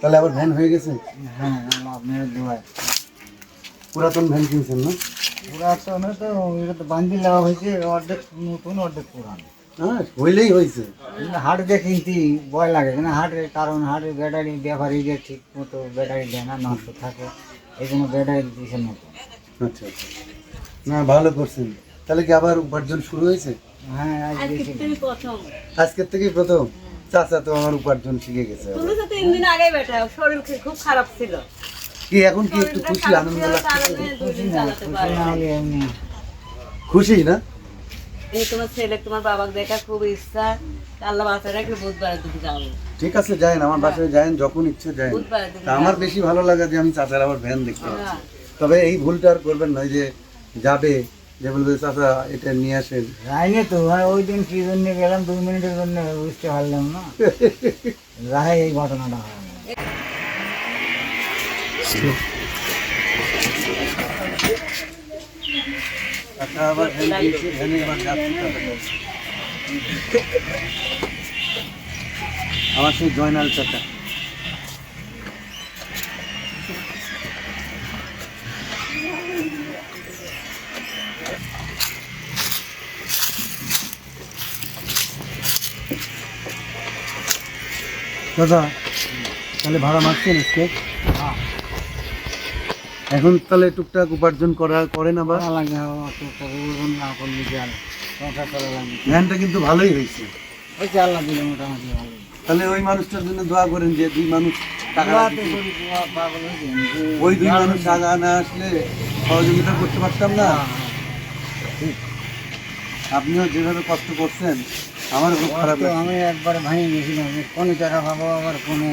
তাহলে আবার ভ্যান হয়ে গেছে? হ্যাঁ আপনার দোয়ায়। পুরাতন ভ্যান কিনছেন না? পুরাতনে তো এটা তো বান্দি দেওয়া হয়েছে অর্ধেক নতুন অর্ধেক পুরান। হ্যাঁ হইলেই হয়েছে। হাট দিয়ে কিনতে ভয় লাগে না হাটের কারণ হাটের ব্যাটারি ব্যাপারী যে ঠিক মতো ব্যাটারি দেয় না নষ্ট থাকে এই জন্য ব্যাটারি দিয়েছে নতুন আচ্ছা আচ্ছা। না ভালো করছেন। তাহলে কি আবার উপার্জন শুরু হয়েছে? হ্যাঁ আজ বেশি না। প্রথম। আজকের থেকেই প্রথম? চাচা তো আমার উপার্জন শিখে গেছে তুমি তো তিন দিন আগে বেটা শরীর খুব খারাপ ছিল। কি এখন কি একটু খুশি? আনন্দ লাগছে খুশি না হলে এমনি খুশি না? এই তোমার ছেলে তোমার বাবাকে দেখার খুব ইচ্ছা। আল্লাহ বাচ্চা রাখলে বুধবার দিন যাব। ঠিক আছে যায়েন আমার বাসায় যায়েন যখন ইচ্ছে যায়েন। তা আমার বেশি ভালো লাগে যে আমি চাচার আবার ভ্যান দেখতে পাচ্ছি। হ্যাঁ। তবে এই ভুলটা আর করবেন না যে যাবে যে বলবে চাচা এটা নিয়ে আসেন। যাইনি তো আর ওই দিন কি জন্য গেলাম দুই মিনিটের জন্য বুঝতে পারলাম না। রাহে এই ঘটনাটা হয় আবার ভ্যানে আবার আমার সেই জয়নাল চাচা। দাদা তাহলে ভাড়া মারছেন আজকে। এখন তাহলে টুকটাক উপার্জন করা করেন আবার। লাগে টুকটাক ওজন না করলে কি সংসার করা লাগে? ভ্যানটা কিন্তু ভালোই হয়েছে। ওই যে আল্লাহ দিলে মোটামুটি ভালো তাহলে ওই মানুষটার জন্য দোয়া করেন যে দুই মানুষ টাকা ওই দুই মানুষ টাকা না আসলে সহযোগিতা করতে পারতাম না। হ্যাঁ, হ্যাঁ। আপনিও যেভাবে কষ্ট করছেন আমার খুব খারাপ তো আমি একবার ভাঙি গেছিলাম কোনে টাকা পাবো আবার কোনে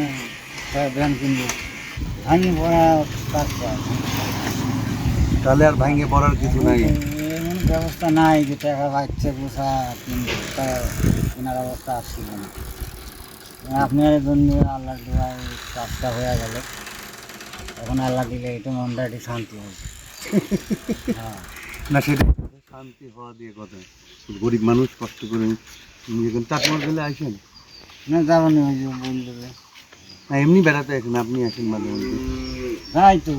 ব্যায়াম কিনবো। ভাঙি পড়া কাজ তাহলে আর ভাঙে পড়ার কিছু নাই। এমন ব্যবস্থা নাই যে টাকা বাচ্চা পোষা কিনবো তা কেনার অবস্থা আসছিল না। আপনার জন্য আল্লাহ দোয়ায় কাজটা হয়ে গেল। এখন আল্লাহ দিলে একটু মনটা একটু শান্তি হয়েছে হ্যাঁ। না সেটা শান্তি হওয়া দিয়ে কথা। গরিব মানুষ কষ্ট করে চাকমার গেলে আসেন? না যাব না ওই না এমনি বেড়াতে আসেন আপনি আসেন মাঝে মধ্যে। যাই তো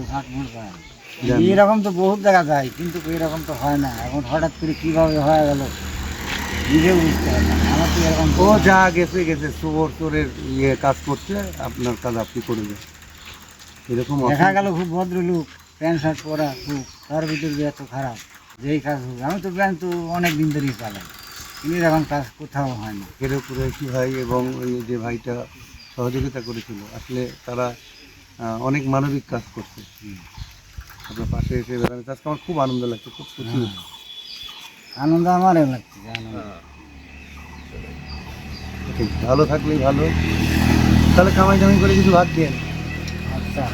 এরকম তো বহুত জায়গা যায় কিন্তু এরকম তো হয় না। এখন হঠাৎ করে কীভাবে হয়ে গেল নিজেও বুঝতে পারি না। আমার তো এরকম ও যা গেছে গেছে চোর চোরের ইয়ে কাজ করছে আপনার কাজ আপনি করে দেন। এরকম দেখা গেল খুব ভদ্রলোক প্যান্ট শার্ট পরা খুব তার ভিতর এত খারাপ যেই কাজ হোক। আমি তো প্যান্ট তো অনেক দিন ধরেই চালাই কিন্তু এরকম কাজ কোথাও হয় না। উপরে কি ভাই এবং ওই যে ভাইটা সহযোগিতা করেছিল আসলে তারা অনেক মানবিক কাজ করছে। আপনার পাশে এসে বেড়ানো আজকে আমার খুব আনন্দ লাগছে খুব খুশি হচ্ছি। আনন্দ আমারও লাগছে ঠিক, ভালো থাকলেই ভালো। তাহলে কামাই জামাই করে কিছু ভাগ দেন আচ্ছা।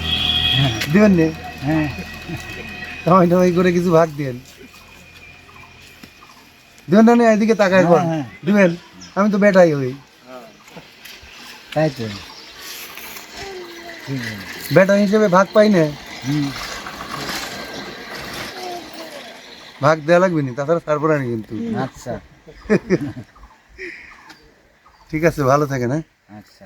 হ্যাঁ দিবেন নে? হ্যাঁ। কামাই টামাই করে কিছু ভাগ দেন দিবেন না নে, এদিকে তাকায় কর হ্যাঁ, হ্যাঁ। দিবেন আমি তো বেটাই হই। তাই তো। বেটা হিসেবে ভাগ পাই না। ভাগ দেওয়া লাগবে না তাছাড়া তারপরে আনি কিন্তু। আচ্ছা। ঠিক আছে ভালো থাকেন হ্যাঁ। আচ্ছা।